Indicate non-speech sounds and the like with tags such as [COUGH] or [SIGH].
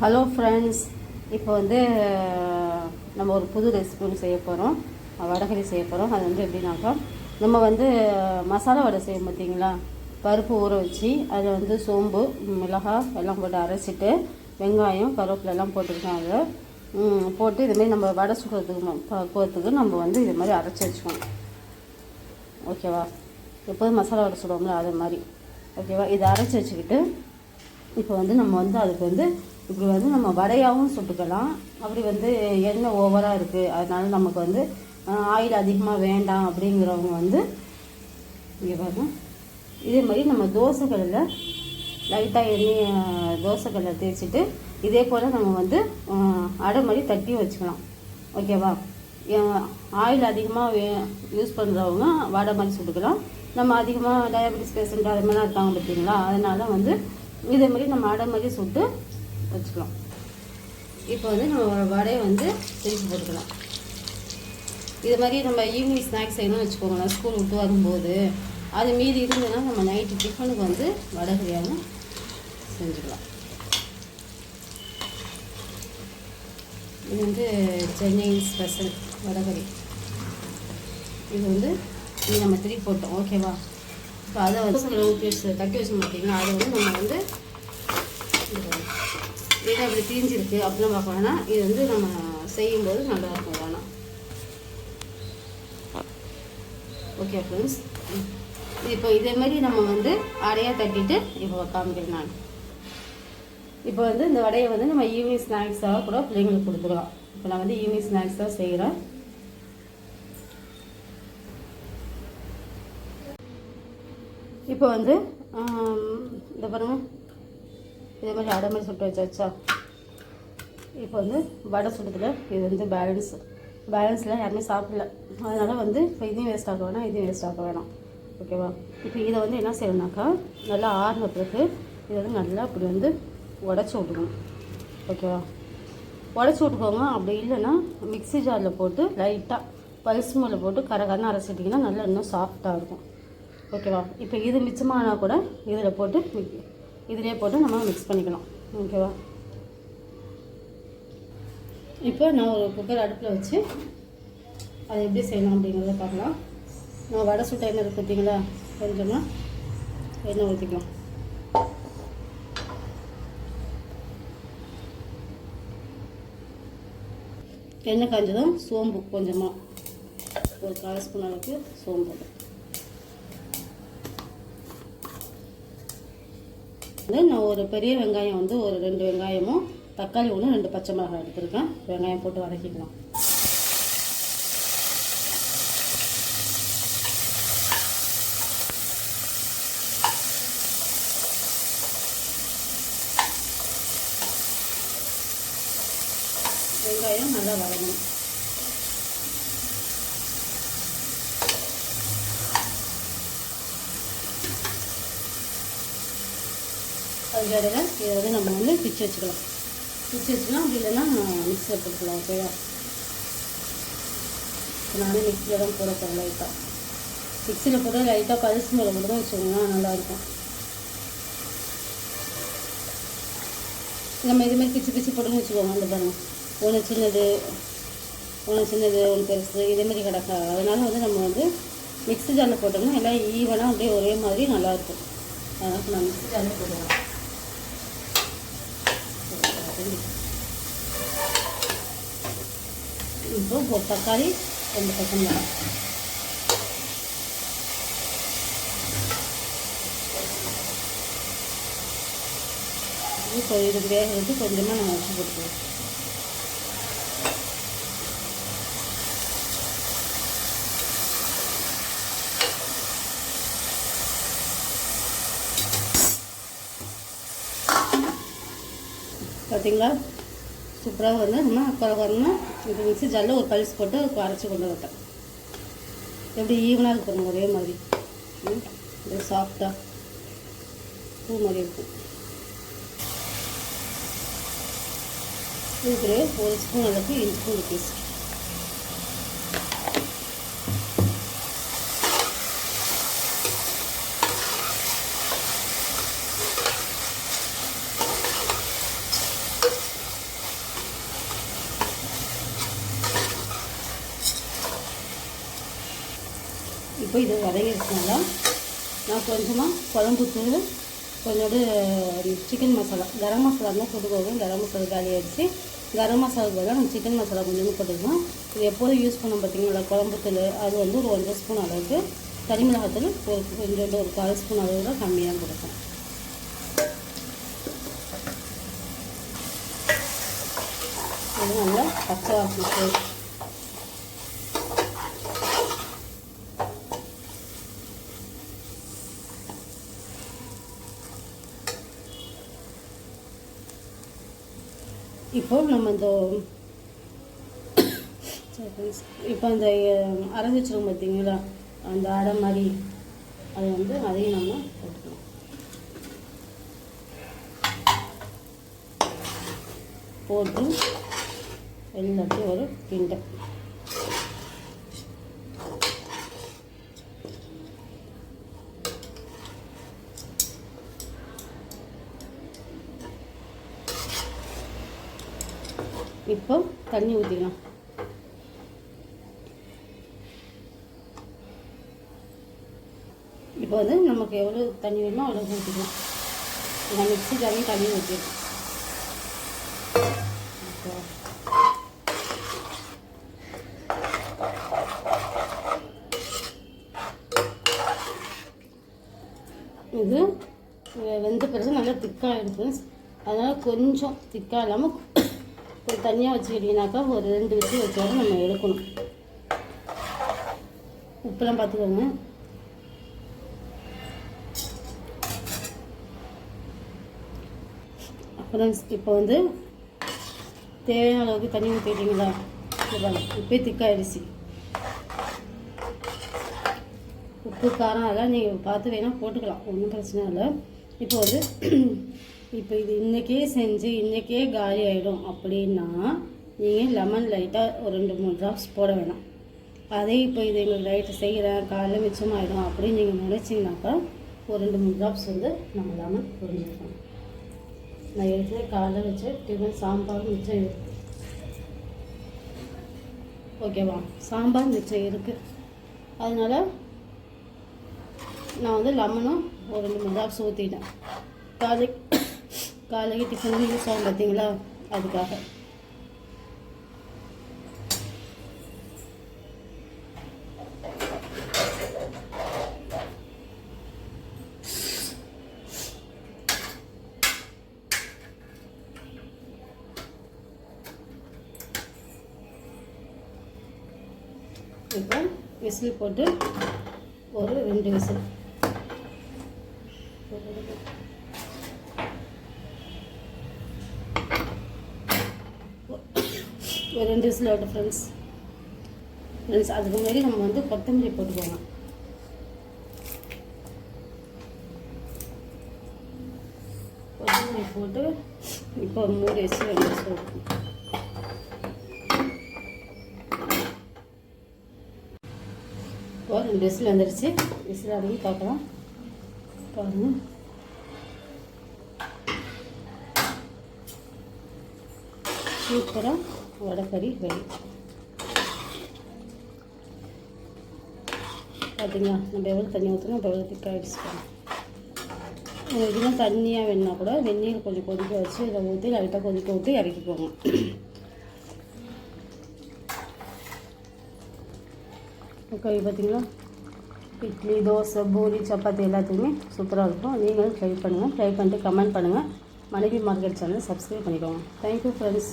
Hello friends இப்போ வந்து நம்ம ஒரு புது ரெசிபி ஒன்று செய்ய போகிறோம் வடகறி செய்ய போகிறோம் அது வந்து எப்படின்னாக்கா நம்ம வந்து மசாலா வடை செய்யும் பார்த்தீங்களா? பருப்பு ஊற வச்சு அதை வந்து சோம்பு மிளகாய் எல்லாம் போட்டு அரைச்சிட்டு வெங்காயம் கருவேப்பிலை எல்லாம் போட்டுருக்கோம் அதை போட்டு இதுமாரி நம்ம வடை சுடுறதுக்கு பக்குவத்துக்கு நம்ம வந்து இது மாதிரி அரைச்சி வச்சுக்கணும் ஓகேவா? எப்போதும் மசாலா வடை சுடுவோம்ல அது மாதிரி. ஓகேவா? இதை அரைச்சி வச்சுக்கிட்டு இப்போ வந்து நம்ம வந்து அதுக்கு வந்து இப்படி வந்து நம்ம வடையாகவும் சுட்டுக்கலாம். அப்படி வந்து எண்ணெய் ஓவராக இருக்குது அதனால நமக்கு வந்து ஆயில் அதிகமாக வேண்டாம் அப்படிங்கிறவங்க வந்து இங்கே பாருங்க. இதே மாதிரி நம்ம தோசைகளில் லைட்டாக எண்ணெய் தோசைகளில் தேய்ச்சிட்டு இதே போல் நம்ம வந்து அடை மாதிரி தட்டி வச்சுக்கலாம். ஓகேவா? ஆயில் அதிகமாக வே யூஸ் பண்ணுறவங்க வடை மாதிரி சுட்டுக்கலாம். நம்ம அதிகமாக டயபெட்டிஸ் பேஷண்ட் அது மாதிரிலாம் இருக்காங்க பார்த்தீங்களா? அதனால வந்து இதே மாதிரி நம்ம அடை மாதிரி சுட்டு வச்சுக்கலாம். இப்போ வந்து நம்ம வடையை வந்து திருப்பி போட்டுக்கலாம். இது மாதிரி நம்ம ஈவினிங் ஸ்நாக்ஸ் செய்யணும்னு வச்சுக்கோங்களேன். ஸ்கூல் விட்டு வரும்போது அது மீதி இருந்ததுன்னா நம்ம நைட்டு டிஃபனுக்கு வந்து வடகரியாகவும் செஞ்சுக்கலாம். இது வந்து சென்னை ஸ்பெஷல் வடகரி இது வந்து இது நம்ம திருப்பி போட்டோம். ஓகேவா இப்போ அதை வந்து ஊற்றி வச்சு தட்டி வச்சு மாட்டிங்கன்னா அதை வந்து நம்ம வந்து இது அப்படி தீஞ்சிருக்கு? அப்படின்னு பார்க்க வேணாம் இது வந்து நம்ம செய்யும்போது நல்லாயிருக்கும். வேணாம். ஓகே ஃப்ரெண்ட்ஸ் இப்போ இதே மாதிரி நம்ம வந்து அடையாக தட்டிட்டு இப்போ காமிக்கிறேன் நான். இப்போ வந்து இந்த வடையை வந்து நம்ம ஈவினிங் ஸ்நாக்ஸாக கூட பிள்ளைங்களுக்கு கொடுத்துருவோம் இப்போ நான் வந்து ஈவினிங் ஸ்நாக்ஸ் தான் செய்கிறேன் இப்போ வந்து இந்த பாருங்க. இதே மாதிரி அடை மாதிரி சுட்டு வச்சாச்சா? இப்போ வந்து வடை சுட்டத்தில் இது வந்து பேலன்ஸ் பேலன்ஸில் யாருமே சாப்பிடல. அதனால் வந்து இப்போ இதையும் வேஸ்ட் ஆக்க வேணாம் இதையும் வேஸ்ட் ஆக வேணாம். ஓகேவா இப்போ இதை வந்து என்ன செய்யணும்னாக்கா நல்லா ஆறின பிறகு இதை வந்து நல்லா இப்படி வந்து உடச்சி விட்டுக்கணும். ஓகேவா உடச்சி விட்டுக்கோங்க. அப்படி இல்லைன்னா மிக்ஸி ஜாரில் போட்டு லைட்டாக பல்ஸ் மேலே போட்டு கரகரன்னு அரைச்சிட்டிங்கன்னா நல்லா இன்னும் சாஃப்டாக இருக்கும். ஓகேவா இப்போ இது மிச்சமானால் கூட இதில் போட்டு இதிலே போட்டு நம்ம மிக்ஸ் பண்ணிக்கலாம் ஓகேவா இப்போ நான் ஒரு குக்கர் அடுப்பில் வச்சு அதை எப்படி செய்யணும் அப்படிங்கிறத பார்க்கலாம். நம்ம வடை சுட்ட எண்ணெய் இருக்கு பார்த்தீங்களா? கொஞ்சமாக எண்ணெய் ஊற்றிக்கலாம் எண்ணெய் காஞ்சதும் சோம்பு கொஞ்சமாக ஒரு கால் ஸ்பூன் அளவுக்கு சோம்பு. வந்து நான் ஒரு பெரிய வெங்காயம் வந்து ஒரு ரெண்டு வெங்காயமும் தக்காளி ஒன்று ரெண்டு பச்சை மிளகாய் எடுத்துருக்கேன். வெங்காயம் போட்டு வதக்கிக்கலாம். வெங்காயம் நல்லா வதங்கணும். அதுக்கு இடையில இதை நம்ம வந்து பிச்சு வச்சுக்கலாம். பிச்சு வச்சுக்கலாம் அப்படி இல்லைன்னா மிக்ஸில் போட்டுக்கலாம் ஓகேவா இப்போ நானே மிக்ஸியில் தான் போட போகிறேன் லைட்டாக மிக்ஸியில் போட்டால் லைட்டாக பரிசு மேலே மட்டும் தான் வச்சுக்கோங்க நல்லாயிருக்கும் நம்ம இது மாதிரி பிச்சு பிச்சு போட்டுன்னு வச்சுக்கோங்க அந்த பாருங்க. ஒன்று சின்னது ஒன்று சின்னது ஒன்று பெருசு இதே மாதிரி கிடக்கா. அதனால வந்து நம்ம வந்து மிக்ஸி ஜாரில் போட்டோம்னா எல்லாம் ஈவனாக அப்படியே ஒரே மாதிரி நல்லாயிருக்கும் அதனால் நான் மிக்ஸி ஜாரில் போடுவேன் இப்போ ஒரு தக்காளி ரெண்டு பச்சை இப்போ இதுக்கு வேகிறதுக்கு கொஞ்சமாக நம்ம வச்சு கொடுத்துருவோம் பார்த்தீங்களா? சூப்பராக வந்து நம்ம குறகுறணும் இது மிக்சி ஜாரில் ஒரு பல்ஸ் போட்டு அரைச்சி கொண்டு வரட்டேன் எப்படி ஈவனாக இருக்கு ஒரே மாதிரி. ம், சாஃப்டாக பூ மாதிரி இருக்கும் இதுக்கு ஒரு ஸ்பூன் அளவுக்கு இஞ்சி பூ பேஸ்ட் இப்போ இது வதங்கிருக்கனால நான் கொஞ்சமாக குழம்புத்தூள் கொஞ்சோடு சிக்கன் மசாலா கரம் மசாலா தான் போட்டுக்கோங்க கரம் மசாலா காலி கரம் மசாலாவுக்கு பதிலாக நம்ம சிக்கன் மசாலா கொஞ்சம் போட்டுக்கலாம். இது எப்போதும் யூஸ் பண்ண பார்த்தீங்களா குழம்பு அது வந்து ஒரு ஒன்றரை ஸ்பூன் அளவுக்கு தனி மிளகாத்தூள் ஒரு கொஞ்சோண்டு ஒரு கால் ஸ்பூன் அளவு தான் கம்மியாக கொடுக்கும் இது நல்லா பச்சை [COUGHS] இப்போ நம்ம இந்த [COUGHS] இப்போ அந்த அஹ், அரைச்சி பார்த்தீங்களா அந்த அடை மாதிரி. அது வந்து அதையும் நம்ம போட்டுக்கலாம். போட்டு எல்லாத்தையும் ஒரு கிண்டை இப்போ தண்ணி ஊற்றிக்கலாம் இப்போ வந்து நமக்கு எவ்வளோ தண்ணி வேணுமோ அவ்வளோ ஊற்றிக்கலாம் நான் மிக்சி தண்ணி தண்ணி ஊற்றிடுறேன் இது வெந்த பிறகு நல்லா திக்காக எடுத்து அதனால் கொஞ்சம் திக்காக இல்லாமல் ஒரு தனியாக வச்சுக்கிட்டிங்கனாக்கா ஒரு ரெண்டு விசில் வச்சாலும் நம்ம எடுக்கணும். உப்புலாம் பார்த்துக்கோங்க. அப்புறம் இப்போ வந்து தேவையான அளவுக்கு தண்ணி ஊற்றிட்டீங்களா இப்போ திக்காயிடுச்சு. உப்பு காரம் அதெல்லாம் நீங்கள் பார்த்து வேணால் போட்டுக்கலாம். ஒன்றும் பிரச்சனை இல்லை. இப்போ வந்து இப்போ இது இன்றைக்கே செஞ்சு இன்றைக்கே காலி ஆகிடும் அப்படின்னா நீங்கள் லெமன் லைட்டாக ஒரு ரெண்டு மூணு ட்ராப்ஸ் போட வேணாம். அதே இப்போ இது எங்களுக்கு லைட்டு செய்கிறேன் காலையில் மிச்சமாயிடும் அப்படின்னு நீங்கள் நினச்சிங்கனாக்கா ஒரு ரெண்டு மூணு ட்ராப்ஸ் வந்து நம்ம லெமன் புரிஞ்சுக்கணும் நான் எடுத்து காலைல வச்சு டிஃபன் சாம்பார் மிச்சம் இருக்குது ஓகேவா சாம்பார் மிச்சம் இருக்குது அதனால் நான் வந்து லெமனும் ஒரு ரெண்டு மூணு ட்ராப்ஸ் ஊற்றிட்டேன் காலை காலையில் டிஃபன் யூஸ் ஆகும் பார்த்தீங்களா அதுக்காக. இப்போ விசில் போட்டு ஒரு ரெண்டு விசில். ஒரு ரெண்டு விசில் ஆகட்டும் ஃப்ரெண்ட்ஸ் ஃப்ரெண்ட்ஸ் அதுக்கு முன்னாடி நம்ம வந்து கொத்தமல்லி போட்டுக்கோங்க. கொத்தமல்லி போட்டு இப்போ மூடி மூணு ரெண்டு விசில் இப்போ ரெண்டு விசில் வந்துருச்சு. விசில் அதையும் பார்க்கலாம். பாருங்கள் சூப்பராக வடைக்கறி ரெடி பார்த்தீங்களா நம்ம எவ்வளோ தண்ணி ஊற்றணும் நம்ம எவ்வளோ திக்காகிடுச்சு உங்களுக்கு இன்னும் தண்ணியாக வேணுன்னா கூட வெந்நீர் கொஞ்சம் கொதிக்க வச்சு இதை ஊற்றி லைட்டாக கொதிக்க விட்டு இறக்கிக்கோங்க. கறி பார்த்தீங்களா இட்லி தோசை பூரி சப்பாத்தி எல்லாத்துக்குமே சூப்பராக இருக்கும். நீங்களும் ட்ரை பண்ணுங்கள் ட்ரை பண்ணிட்டு கமெண்ட் பண்ணுங்கள் மனைவி மார்க்கெட் சேனல் சப்ஸ்கிரைப் பண்ணிக்கோங்க. Thank you friends